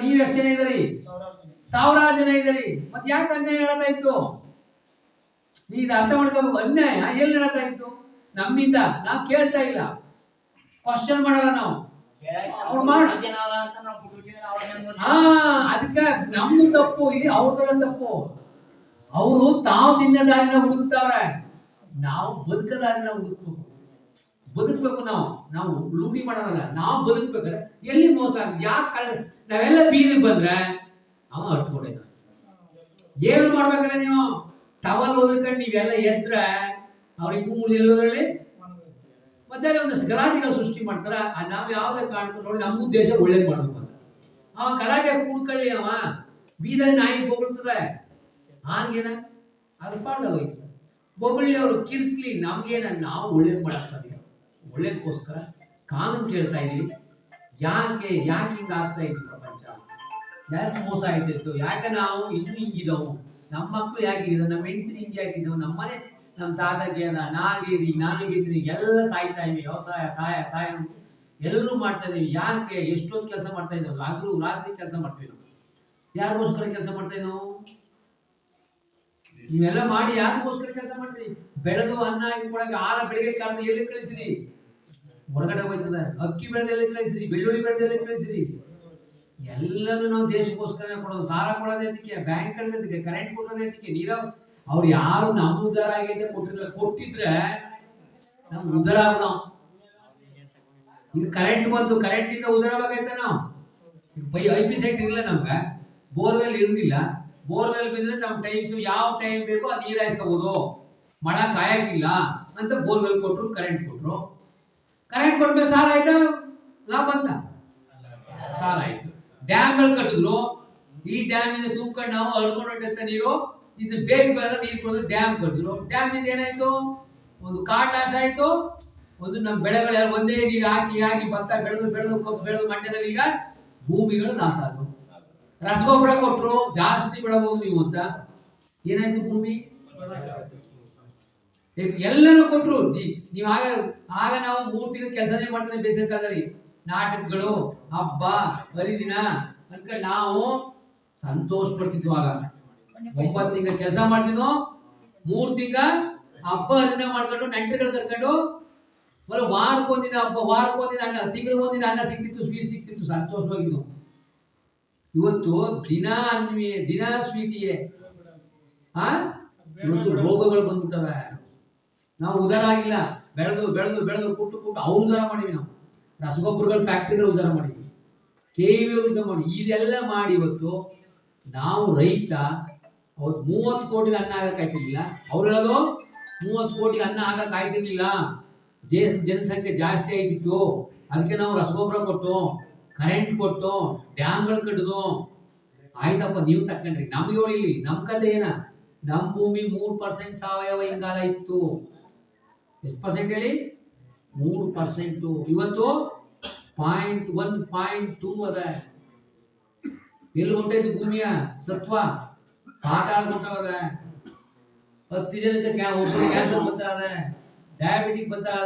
ನೀವ್ ಎಷ್ಟು ಜನ ಇದ್ದೀರಿ? ಸಾವಿರಾರು ಜನ ಇದ್ದೀರಿ. ಮತ್ತೆ ಯಾಕೆ ಅನ್ಯಾಯ ಹೇಳ್ತಾ ಇತ್ತು? ನೀ ಇದು ಅರ್ಥ ಮಾಡ್ಕೋಬೇಕು. ಅನ್ಯಾಯ ಎಲ್ಲಿ ನಡೀತಾ ಇತ್ತು? ನಮ್ಮಿಂದ. ನಾವು ಕೇಳ್ತಾ ಇಲ್ಲ. ಕ್ವಶನ್ ಮಾಡಲ್ಲ ನಾವು. ಹಾ ಅದಕ್ಕೆ ನಮ್ದು ತಪ್ಪು ಇಲ್ಲಿ ಅವ್ರದರ ತಪ್ಪು. ಅವರು ತಾವು ತಿನ್ನ ದಾರಿನ ಹುಡುಕ್ತಾವ್ರೆ. ನಾವು ಬದುಕ ದಾರಿನ ಹುಡುಕ್ಬೇಕು. ಬದುಕ್ಬೇಕು ನಾವು ನಾವು ಲೂಟಿ ಮಾಡೋಲ್ಲ ನಾವು ಬದುಕ್ಬೇಕಾದ್ರೆ ಎಲ್ಲಿ ಮೋಸ ಆಗುತ್ತೆ ಯಾಕೆ ಕಳ್ಳ ನಾವೆಲ್ಲ ಬೀದಿಗೆ ಬಂದ್ರೆ ಅವ ಹಟ್ಕೊಂಡಿದ್ದ ಏನು ಮಾಡ್ಬೇಕಾದ್ರೆ ನೀವು ಟವಲ್ ಓದ್ಕೊಂಡು ನೀವೆಲ್ಲ ಎದ್ರೆ ಅವ್ರಿಗೆ ಮೂರು ಎಲ್ಲಿ ಹೋದ್ರಲ್ಲಿ ಮತ್ತೆ ಅಲ್ಲಿ ಒಂದು ಗಲಾಟೆಗಳು ಸೃಷ್ಟಿ ಮಾಡ್ತಾರ ಆ ನಾವ್ ಯಾವ್ದೇ ಕಾರಣಕ್ಕೂ ನೋಡಿ ನಮ್ಮ ಉದ್ದೇಶ ಒಳ್ಳೇದು ಮಾಡ್ಬೇಕು ಅಂತ ಅವ ಗಲಾಟೆ ಕೂಡ್ಕೊಳ್ಳಿ ಅವ ಬೀದಲ್ಲಿ ನಾಯಿ ಬೊಗಳ್ತದೆ ಹಾಗೇನ ಅದು ಪಾಡ್ದಾಗ ಹೋಯ್ತು ಬೊಗಳಿ ಅವರು ಕಿರ್ಸ್ಲಿ ನಮ್ಗೇನ ನಾವು ಒಳ್ಳೇದು ಮಾಡಕ್ಕಾಗಿಲ್ಲ ಒಳ್ಳೇದಕ್ಕೋಸ್ಕರ ಕಾನೂನು ಕೇಳ್ತಾ ಇದ್ದೀವಿ ಯಾಕೆ ಯಾಕೆ ಹಿಂಗೆ ಆಗ್ತಾ ಇದ್ವಿ ಪ್ರಪಂಚ? ಯಾಕೆ ಮೋಸ ಆಯ್ತಿತ್ತು ಯಾಕೆ ನಾವು ಇನ್ನೂ ಹಿಂಗಿದವು? ನಮ್ಮ ಮಕ್ಕಳು ಯಾಕಿದ್ದಾವೆ ನಮ್ಮ ಹೆಂಡತಿ ಹಿಂಗೆ ಯಾಕಿದ್ದವು ನಮ್ಮ ಮನೆ ನಮ್ಮ ತಾತಗೆ ನಾಗಿರಿ ನಾನಿಗಿದ್ರಿ ಎಲ್ಲ ಸಾಯ್ತಾ ಇವಿ ವ್ಯವಸಾಯ ಸಹಾಯ ಸಹಾಯ ಎಲ್ಲರೂ ಮಾಡ್ತಾ ಇದೀವಿ. ಯಾಕೆ ಎಷ್ಟೊತ್ತು ಕೆಲಸ ಮಾಡ್ತಾ ಇದ್ದಾವೆ? ಹಗಲು ರಾತ್ರಿ ಕೆಲಸ ಮಾಡ್ತೀವಿ ನಾವು. ಯಾರಿಗೋಸ್ಕರ ಕೆಲಸ ಮಾಡ್ತಾ ಇದ್ದೀವಿ? ನೀವೆಲ್ಲ ಮಾಡಿ ಯಾರಿಗೋಸ್ಕರ ಕೆಲಸ ಮಾಡ್ರಿ? ಬೆಳೆದು ಅನ್ನ ಹಾಕಿ ಕೊಡಕ್ಕೆ ಆರ ಬೆಳಿಗ್ಗೆ ಕಾರಣ ಎಲ್ಲಿ ಕಳಿಸಿರಿ? ಹೊರಗಡೆ ಹೋಯ್ತದ ಅಕ್ಕಿ ಬೆಳೆದ ಎಲ್ಲಿ ಕಳಿಸಿರಿ? ಬೆಳ್ಳುಳ್ಳಿ ಬೆಳೆದ ಎಲ್ಲಿ ಕಳಿಸಿರಿ? ಎಲ್ಲನೂ ನಾವು ದೇಶಕ್ಕೋಸ್ಕರ ಕೊಡೋದು. ಸಾಲ ಕೊಡೋದೇ ಅದಕ್ಕೆ ಬ್ಯಾಂಕ್ ಅದಕ್ಕೆ ಕರೆಂಟ್ ಕೊಡೋದು ಅದಕ್ಕೆ. ನೀರಾವ್, ಅವ್ರು ಯಾರು ನಮ್ಮ ಉದ್ಧಾರ ಆಗೈತೆ ಕೊಟ್ಟಿರಲ್ಲ ಕೊಟ್ಟಿದ್ರೆ ನಮ್ಗೆ ಉದ್ದಾರ ಆಗೋಣ. ಈಗ ಕರೆಂಟ್ ಬಂತು. ಕರೆಂಟ್ ಇಂದ ಉದ್ಧಾರ ಆಗೈತೆ ನಾವು? ಈಗ ಐ ಪಿ ಸೆಟ್ ಇರಲಿಲ್ಲ ನಮ್ಗೆ. ಬೋರ್ವೆಲ್ ಇರಲಿಲ್ಲ ಬೋರ್ವೆಲ್ ಬಿದ್ದರೆ ನಮ್ಮ ಟೈಮ್ಸ್ ಯಾವ ಟೈಮ್ ಬೇಕೋ ಅದು ನೀರು ಹಾಯಿಸ್ಕೋಬೋದು ಮಳ ಕಾಯಕ್ಕಿಲ್ಲ ಅಂತ ಬೋರ್ವೆಲ್ ಕೊಟ್ಟರು ಕರೆಂಟ್ ಕೊಟ್ಟರು ಕರೆಂಟ್ ಕೊಟ್ಟಮೇಲೆ ಸಾಲ ಆಯ್ತಾ? ಲಾಭ ಅಂತ? ಸಾಲ ಆಯ್ತು. ಡ್ಯಾಮ್ಗಳು ಕಟ್ಟಿದ್ರು. ಈ ಡ್ಯಾಮ್ ಇಂದ ತುಂಬ್ಕೊಂಡು ನಾವು ಹರ್ಕೊಂಡು ನೀರು, ಇದು ಬೇಗ ಬೇಗ ನೀರು ಕೊಡೋದು ಡ್ಯಾಮ್ ಕಟ್ಟಿದ್ರು. ಡ್ಯಾಮ್ ಇಂದ ಏನಾಯ್ತು? ಒಂದು ಕಾಟಾಶ ಆಯ್ತು. ಒಂದು ನಮ್ಮ ಬೆಳೆಗಳೆಲ್ಲ ಒಂದೇ ನೀರು ಹಾಕಿ ಹಾಕಿ ಭತ್ತ ಬೆಳೆದು ಬೆಳೆದು ಬೆಳೆದು ಮಂಡ್ಯದಲ್ಲಿ ಈಗ ಭೂಮಿಗಳು ನಾಶ ರಸಗೊಬ್ಬರ ಕೊಟ್ಟರು ಜಾಸ್ತಿ ಬೆಳಬಹುದು ನೀವು ಅಂತ. ಏನಾಯ್ತು ಭೂಮಿ? ಎಲ್ಲರೂ ಕೊಟ್ಟರು ನೀವು ಆಗ ಆಗ ನಾವು ಮೂರು ತಿಂಗಳು ಕೆಲಸನೇ ಮಾಡ್ತೀವಿ ಬೇಸಿಗೆ ಕಾಲದಲ್ಲಿ ನಾಟಕಗಳು, ಹಬ್ಬ, ಹರಿದಿನ ಅನ್ಕೊಂಡು ನಾವು ಸಂತೋಷ ಪಡ್ತಿದ್ವಿ ಆಗ. ಒಂಬತ್ತು ತಿಂಗಳ ಕೆಲಸ ಮಾಡ್ತಿದ್ವು. ಮೂರು ತಿಂಗಳ ಹಬ್ಬ, ಹರಿದಿನ ಮಾಡ್ಕೊಂಡು ನೆಂಟರುಗಳು ಕರ್ಕೊಂಡು ಬರೋ ವಾರಕ್ಕೊಂದಿನ ಹಬ್ಬ, ವಾರಕ್ಕೊಂದಿನ ಅನ್ನ ತಿಂಗಳಿಗೆ ಒಂದಿನ ಅನ್ನ ಸಿಗ್ತಿತ್ತು, ಸ್ವೀಟ್ ಸಿಗ್ತಿತ್ತು ಸಂತೋಷವಾಗಿದ್ದು ಇವತ್ತು ದಿನ ಅನ್ವಿ, ದಿನ ಸ್ವೀಟಿಯೇ ಆ? ಇವತ್ತು ರೋಗಗಳು ಬಂದ್ಬಿಟ್ಟವೆ. ನಾವು ಉದಾರ ಆಗಿಲ್ಲ. ಬೆಳೆದು ಬೆಳೆದು ಬೆಳೆದು ಕುಟ್ಟು ಕುಟ್ಟು ಅವ್ರು ಉದಾರ ಮಾಡಿವಿ ನಾವು. ರಸಗೊಬ್ಬರಗಳ ಫ್ಯಾಕ್ಟ್ರಿಗಳು ಉದಾರ ಮಾಡಿವಿ. ಕೇವಿ ಉದ್ದ ಮಾಡಿ. ಇದೆಲ್ಲ ಮಾಡಿ ಇವತ್ತು ನಾವು ರೈತ, ಅವತ್ತು ಮೂವತ್ತು ಕೋಟಿಗೆ ಅನ್ನ ಆಗಕ್ಕೆ ಆಯ್ತಿರ್ಲಿಲ್ಲ. ಅವ್ರು ಹೇಳೋದು, ಮೂವತ್ತು ಕೋಟಿಗೆ ಅನ್ನ ಆಗಕ್ಕೆ ಆಯ್ತಿರ್ಲಿಲ್ಲ. ಜನಸಂಖ್ಯೆ ಜಾಸ್ತಿ ಆಯ್ತಿತ್ತು. ಅದಕ್ಕೆ ನಾವು ರಸಗೊಬ್ಬರ ಕೊಟ್ಟು. ಕರೆಂಟ್ ಕೊಟ್ಟೋ ಡ್ಯಾಮ್ಗಳು ಕಟ್ಟಿದು ಆಯ್ತಪ್ಪ, ನೀವು ತಕೊಂಡ್ರಿ ನಮ್ಗೆ ಹೇಳಿ ನಮ್ ಕತೆ ಏನ? ನಮ್ ಭೂಮಿ ಮೂರು ಪರ್ಸೆಂಟ್ ಸಾವಯವ ಇಂಗಾಲ ಇತ್ತು. ಎಷ್ಟು ಪರ್ಸೆಂಟ್ ಹೇಳಿ? ಮೂರು ಪರ್ಸೆಂಟು ಇವತ್ತು ಪಾಯಿಂಟ್ ಒನ್ ಪಾಯಿಂಟ್ ಟೂ ಅದ. ಎಲ್ಲಿ ಹೊಂಟೈತಿ ಭೂಮಿಯ? ಸತ್ವ? ಪಾತಾಳ ಹೊಂಟವದ ಹತ್ತು ಜನಕ್ಕೆ ಒಬ್ಬರು ಕ್ಯಾನ್ಸರ್ ಬರ್ತಾ ಇದೆ ಡಯಾಬಿಟಿಕ್ ಬರ್ತಾ ಇದೆ